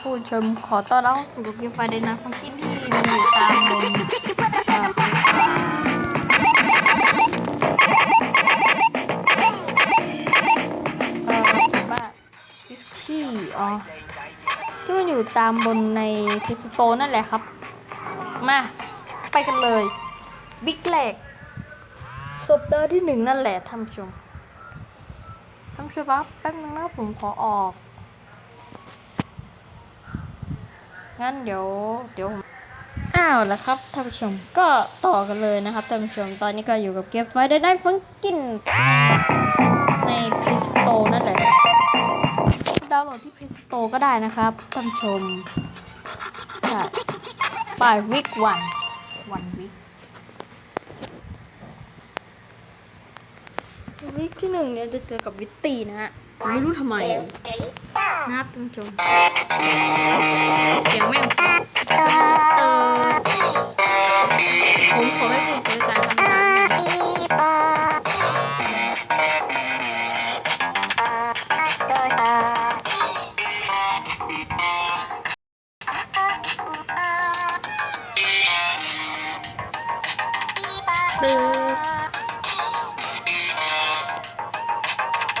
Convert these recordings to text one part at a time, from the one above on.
ผู้ชมขอต้อนรับสู่กมไฟเดนนะฟังกินที่มันอยู่ตามบนเอ่อเอ่อว่าที่อ๋อที่มันอยู่ตามบนในเพสโตนั่นแหละครับ มา ไปกันเลย บิ๊กแลกสัปดาห์ที่หนึ่งนั่นแหละท่านผู้ชมท่านผู้ชมครับแป๊บนึงนะผมขอออก งั้นเดี๋ยวเดี๋ยวอ้าวแล้วครับท่านผู้ชมก็ต่อกันเลยนะครับท่านผู้ชมตอนนี้ก็อยู่กับเกมไฟได้ได้ฟังกินในพิสโตนั่นแหละดาวน์โหลดที่พิสโตก็ได้นะครับท่านผู้ชมใช่ปายวิกวันวิกวิก ที่หนึ่งเนี่ยจะเจอกับวิตตีนะฮะไม่รู้ทำไมนะครับท่านผู้ชมเสียงแม่งเออผมขอให้คุณเจอกันนะ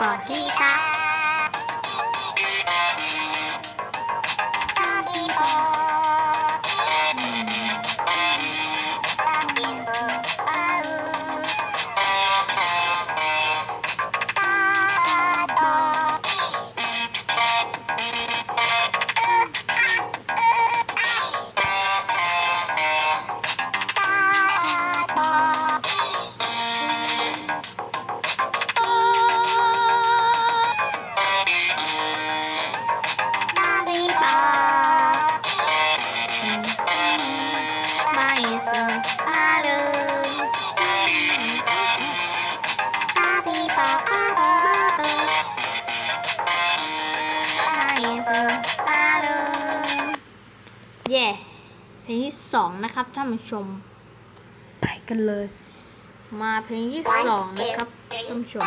ต่อที่ นะครับท่านผู้ชม ไปกันเลย มาเพลงที่สองนะครับท่านผู้ชม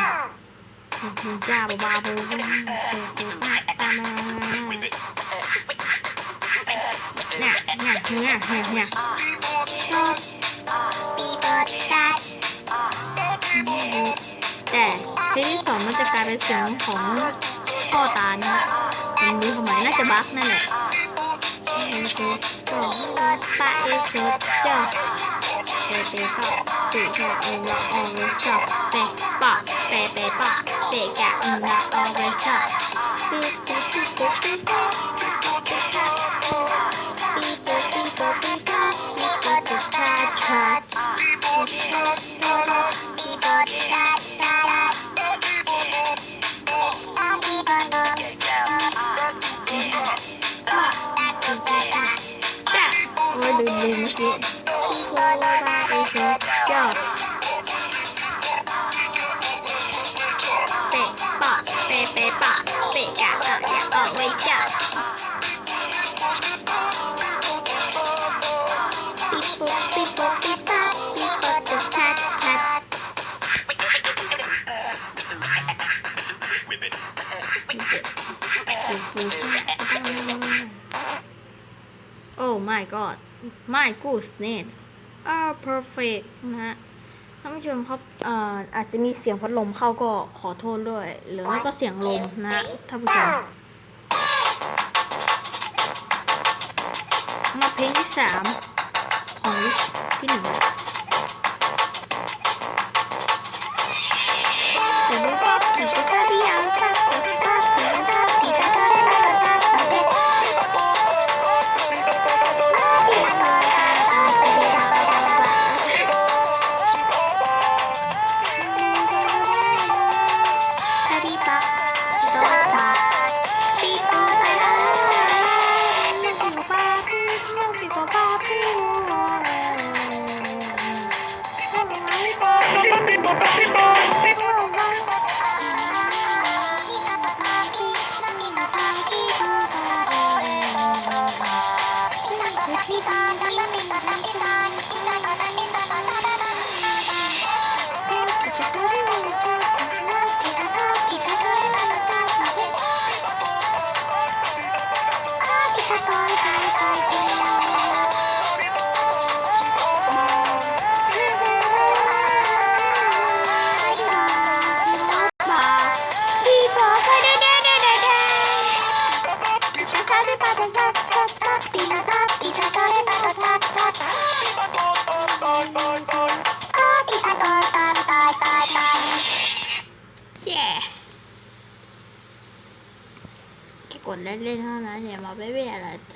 เพลงจ้าบ้าๆเลยตามมาเนี่ยเนี่ยเนี่ยเนี่ยเนี่ยแต่เพลงที่สองมันจะกลายเป็นเสียงของพ่อตานะมันรู้ทำไมน่าจะบั๊กนั่นแหละ ปะเอเซเจ้าเปเปปะเปแกะเอละออเวชะเปปะเปเปปะเปะกะเอละออเวชะเปเปเปเปเลืมเมื่อกี้โคบาเอเซจ้าเปปะเปเปปะเปแกะเอละออเวชะปีปุ๊บปีปุ๊บปีปั๊บปีปุ๊บปุ๊บทัดทัดโอ้ my god my goodness ah perfect นะฮะท่านผู้ชมครับเอ่ออาจจะมีเสียงพัดลมเข้าก็ขอโทษด้วย หรือไม่ก็เสียงลมนะฮะท่านผู้ชม มาเพลงที่สามของวิกที่หนึ่งแต่ดูภาพผีก็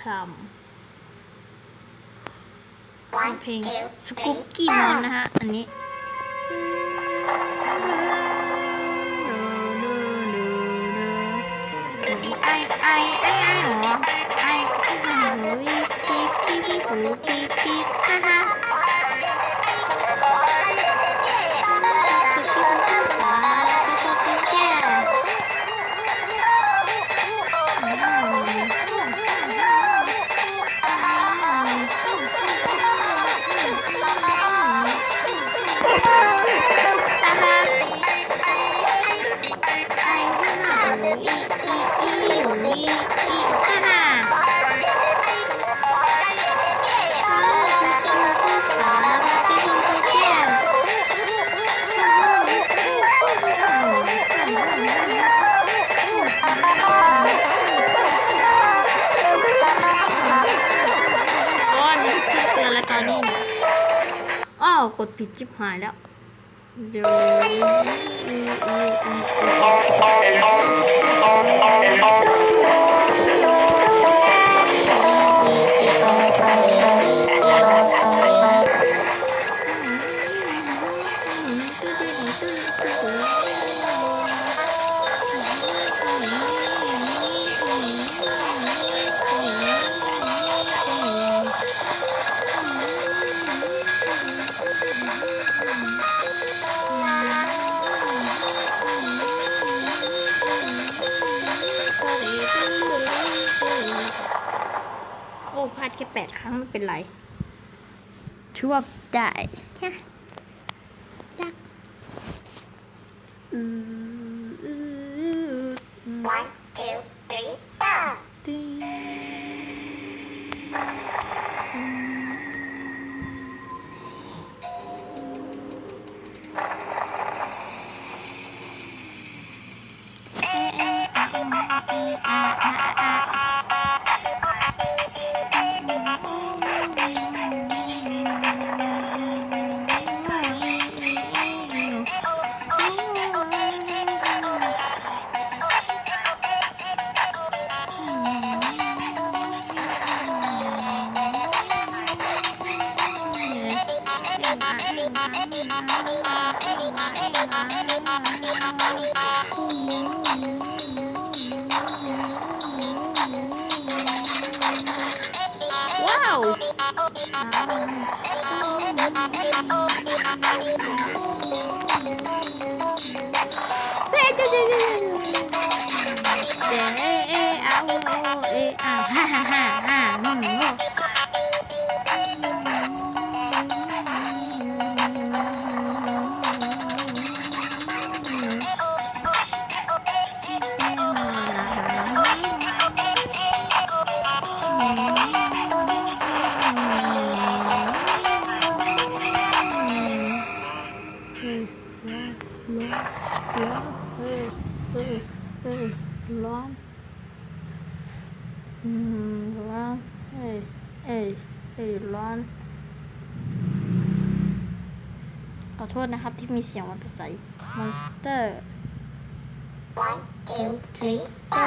อะไรทำเพลงสกุปกี้มอนนะฮะ อันนี้ไอไอไอไอเหรอไอไอหูปีปีปีปีหูปีปีฮ่าฮ่า อ้า รั้งไม่เป็นไรถือว่าได้ฮะยักอืออือ เอ้ยร้อน ขอโทษนะครับที่มีเสียงมอเตอร์ไซค์มอนสเตอร์ One, two, three, go!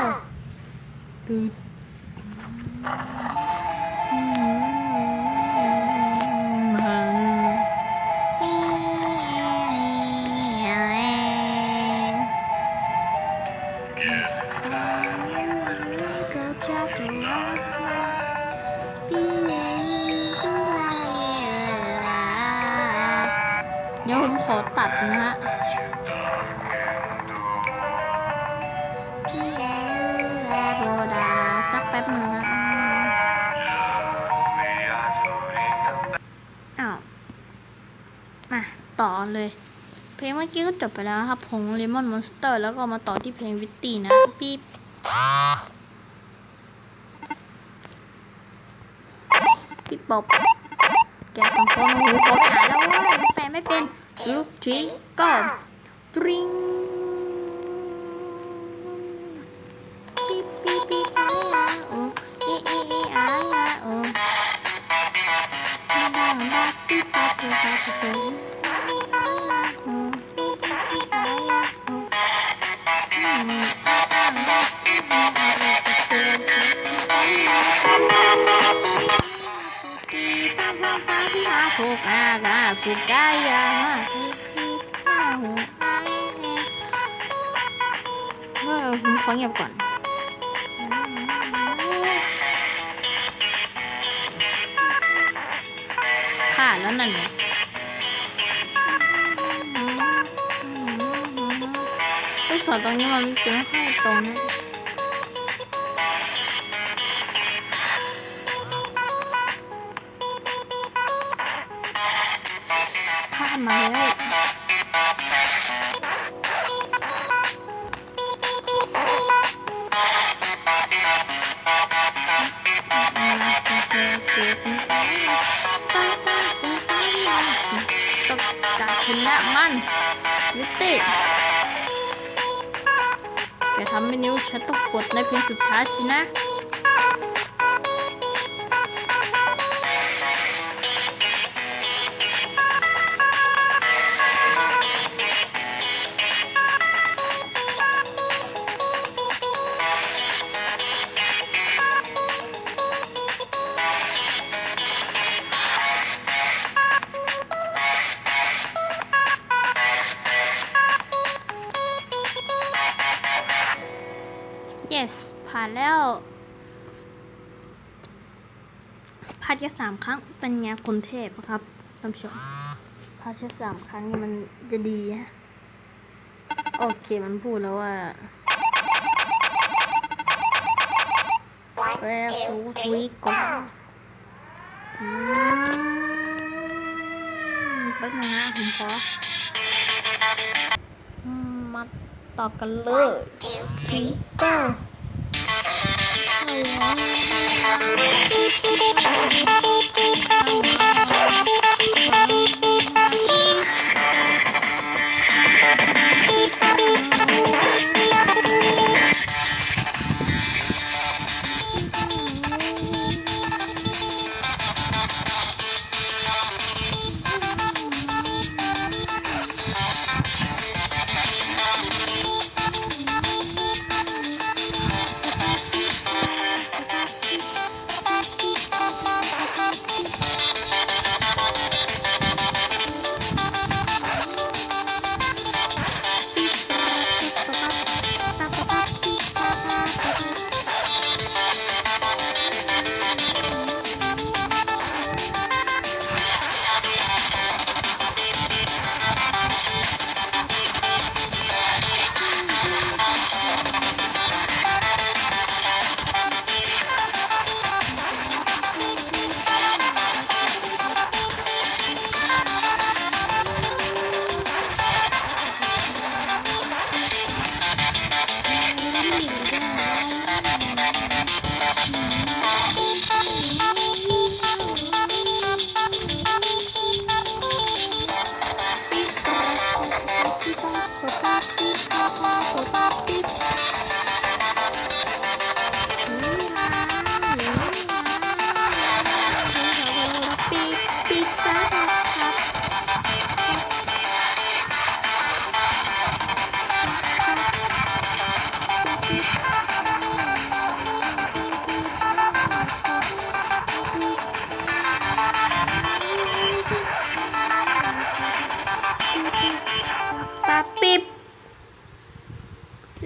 แป๊บนึงนะอ้าวมาต่อเลย เพลงเมื่อกี้ก็จบไปแล้วครับผงเลมอนมอนสเตอร์แล้วก็มาต่อที่เพลงวิตตี้นะปี๊บพี่ปอบแกสองคนโอ้โหขอไปหาแล้วเว่าแปลไม่เป็นยูทรีก็ตริง Sugaya, Sugaya. ฟังเงียบก่อน ค่ะแล้วนั่นไงลูกศรตรงนี้มันจะไม่ค่อยตรงนะข้ามมาแล้ว แกทำให้นิ้วฉันต้องกดในเพลงสุดท้ายสินะ ดแค่สามครั้งเป็นไงคนเทพอะครับท่านผู้ชมพาดแค่สามครั้งนี่มันจะดีฮะโอเคมันพูดแล้วว่า One, where two, we go go. อืมแป๊บนึงนะผมขออืมาต่อกันเลย Two, three, ก็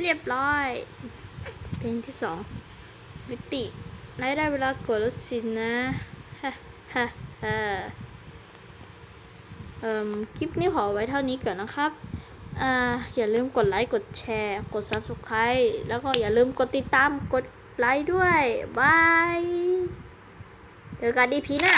เรียบร้อย เพลงที่สองวิตินายได้เวลากดแล้สินะฮะฮะฮะเอ่มคลิปนี้ขอไว้เท่านี้ก่อนนะครับอ่าอย่าลืมกดไลค์ กดแชร์ กด subscribe แล้วก็อย่าลืมกดติดตาม กดไลค์ด้วย บาย เจอกันดีพีหน้า